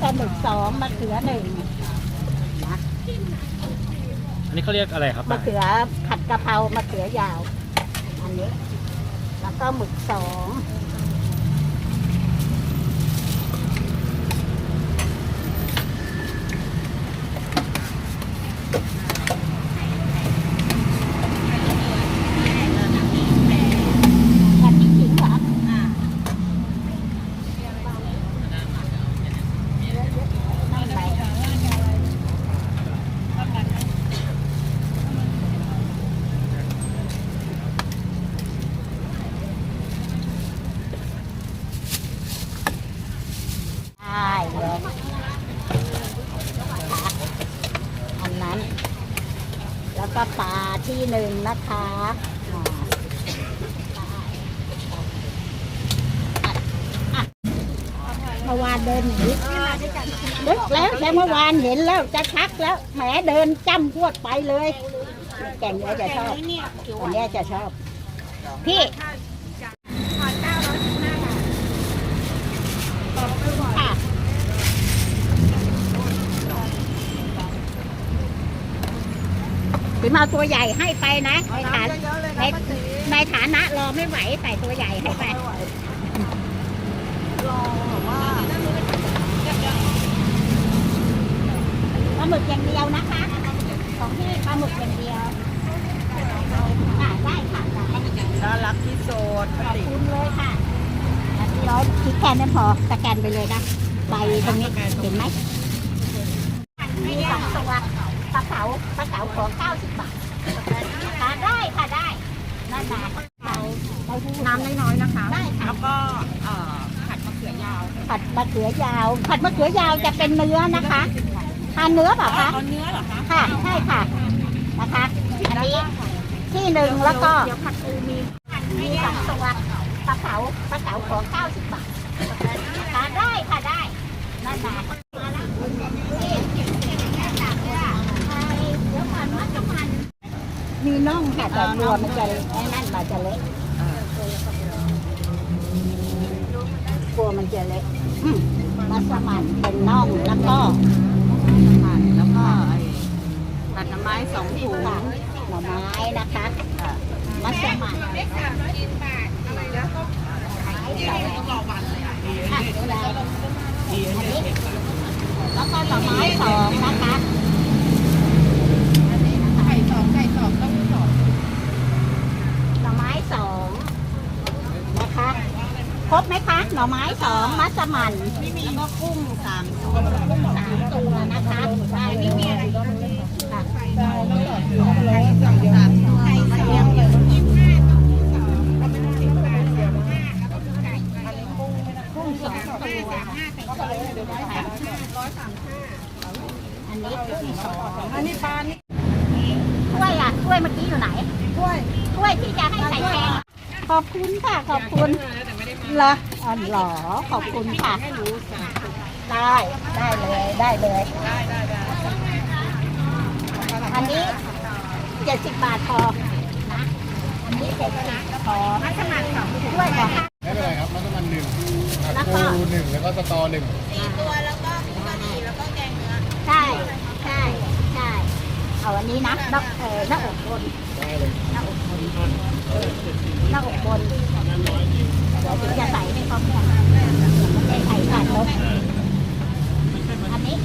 ปลาหมึกสองมะเขือหนึ่งนะอันนี้เขาเรียกอะไรครับมะเขือผัดกะเพรามะเขือยาว อันนี้ แล้วก็หมึกสองแบบนี้จริงเหรอไม่ไป ได้เลยอันนั้น แล้วก็ปลาที่ หนึ่งนะคะอ่าอะเมื่อวานเดินหนีนึกแล้วแต่เมื่อวานเห็นแล้วจะชักแล้วแหมเดินจ้ำพวดไปเลย แก่งเนี้ยจะชอบอันเนี้ยจะชอบ พี่ค่ะ ถึงเอาตัวใหญ่ให้ไปนะในฐานในในฐานะรอไม่ไหวใส่ตัวใหญ่ให้ไปปลาหมึกอย่างเดียวนะคะของพี่ปลาหมึกอย่างเดียวค่ะได้ค่ะได้น่ารักที่สุดขอบคุณเลยค่ะอะพี่ร้อยคิดแค่นั้นพอสแกนไปเลยนะใบตรงนี้เห็นไหมมีสองตัว ปลาเก๋าปลาเก๋าขอเก้าสิบบาทค่ะได้ค่ะได้นั่นนะเราเราดูน้ำน้อยๆนะคะได้ค่ะแล้วก็เอ่อผัดมะเขือยาวผัดมะเขือยาว ผัดมะเขือยาวจะเป็นเนื้อนะคะทานเนื้อเปล่าคะเอาเนื้อเหรอคะค่ะใช่ค่ะนะคะอันนี้ที่หนึ่งแล้วก็เดี๋ยวผัดปูมีมีสองตัวปลาเก๋าปลาเก๋าขอเก้าสิบบาทค่ะได้ค่ะได้นั่นนะมีน่ องค่ะแต่ตัวมันจะไอ้นั่นมันจะเล็กกลัวมันจะเล็กอืมมัสมั่นเป็นน่องแล้วก็ผัดแล้วก็ไอ้ผัดหน่อไม้สองถุงหน่อไม้นะคะมัสมั่นใส่อะดูแลอันนี้แล้วก็หน่อไม้สองนะคะ ไก่สองไก่สองต้องสอง หน่อไม้สองนะคะ ครบไหมคะ ห น่อไม้สองมัสมั่นไม่มีก็กุ้งสามตัวสามตัวนะคะได้ไม่มีอะไรค่ะสามตัวไก่สองกุ้งสองตัวอันนี้กุ้งสองอันนี้ปลานี่ถ้วยอะถ้วยเมื่อกี้อยู่ไหนถ้วยถ้วยที่จะให้ใส่แกงขอบคุณค่ะ ขอบคุณ เหรออ๋อเหรอขอบคุณค่ะ ได้ได้เลยได้เลยได้ได้ได้อันนี้เจ็ดสิบบาทพอนะอันนี้เจ็ดสิบพอมัสมั่นสองถ้วยเหรอไม่เป็นไรครับมัสมั่นหนึ่งผัดแล้วก็ปูหนึ่งแล้วก็สตอหนึ่งตัวแล้วก็กุ้งกะหรี่แล้วก็แกงเนื้อใช่ใช่ใช่เอาอันนี้นะหน้าเออหน้าอกบนได้เลยหน้าอกบนหน้าอกบนเดี๋ยวถึงจะใส่ให้เขาเนี่ยไม่ใส่ขาดลบอันนี้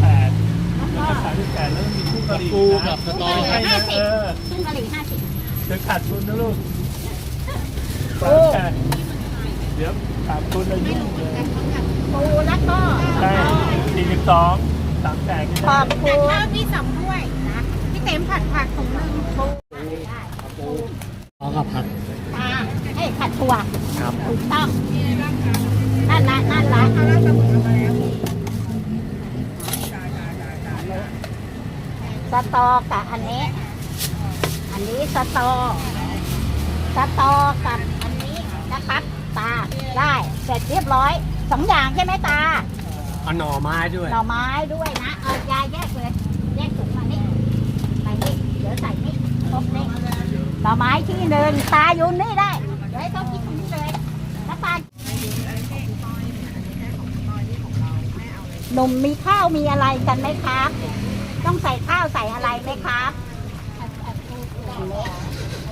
แปดแล้วก็สามสิบแปดแล้วมีคู่กะหรี่ปูกับสตอกุ้งกะหรี่ให้ห้านะเออซึ่งกะหรี่ห้าสิบเดี๋ยวขาดทุนนะลูกโอ้เดี๋ยวขาดทุนแล้วยุ่งเลยปูแล้วก็ใช่สี่สิบสองสามแปดก็ขอได้บคุณข้าวพี่สองถ้วยนะพี่เต็มผัดผักถุงหนึ่งปู อ๋อกับผัดปลาให้ขัดถั่วครับถูกต้องนั่นละนั่นละสตอกับอันนี้ อันนี้สตอ สตอกับอันนี้นะครับตาได้เสร็จเรียบร้อยสองอย่างใช่ไหมตาเอาหน่อไม้ด้วยหน่อไม้ด้วยนะเอายาแยกเลยแยกถุงมานี่ใส่นี่เดี๋ยวใส่นี่ครบนี่ หน่อไม้ที่หนึ่งตาอยู่นี่ได้เดี๋ยวให้เขากินตรงนี้เลยแล้วตาหนุ่มมีข้าวมีอะไรกันไหมครับ ต้องใส่ข้าวใส่อะไรไหมครับ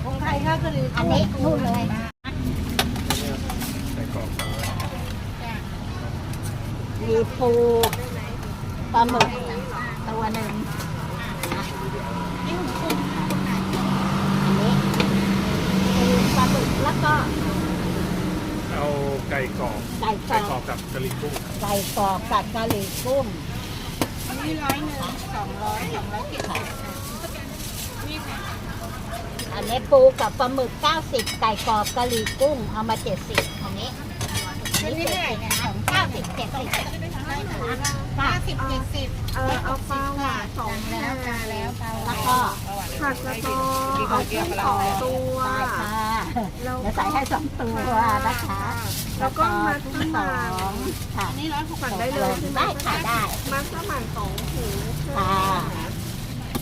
ของไทยก็คืออันนี้นู่นเลยมีปูปลาหมึกตัวหนึ่งนะอันนี้ปูปลาหมึกแล้วก็ เอา ไก่กรอบไก่กรไก่อกรอบบกับกะหรี่กุ้งไก่กรอบกับกะหรี่กุ้งอันนี้ร้อยหนึ่งสองร้อยสองร้อยเจ็ดสิบอันนี้ปูกับปลาหมึก 90 ไก่กรอบกะหรี่กุ้งเอามา 70อันนี้อันนี้เท่าไหร่เนี่ยของ90 70ห้าสิบเจ็ดสิบเออเอาปลาหวานสองแล้วปลาแล้วปลาแล้วก็ ผัดสตอเอาที่สองตัว ได้ค่ะเดี๋ยวใส่ให้สองตัวนะคะแล้วก็มัสสมั่อนงค่ะนี่ร้อยหกได้เลยได้ค่ะได้ มัสมั่นสองถุงค่ะ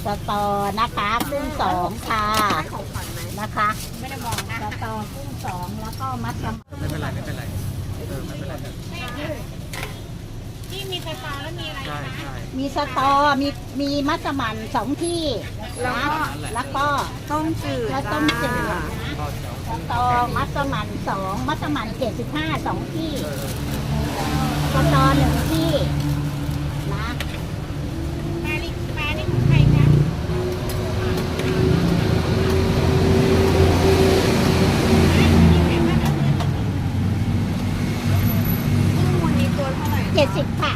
สตอนะคะกุ้งสองค่ะได้ของขวัญไหมนะคะ ไม่ได้มองนะสตอกุ้งสองแล้วก็มัสมั่นไม่เป็นไรไม่เป็นไรเออไม่เป็นไรที่มีไฟฟ้าแล้วมีอะไรใช่ใช่มีสตอมีมีมัสมั่นสองที่ นะแล้วก็ต้มจืดแล้วต้มจืดนะก็เดี๋ยวสตอมัสมั่นสองมัสมั่นเจ็ดสิบห้าสองที่สตอหนึ่งที่นะปลานี่ปลานี่ของใครคะวันนี้ตัวเท่าไหร่เจ็ดสิบค่ะ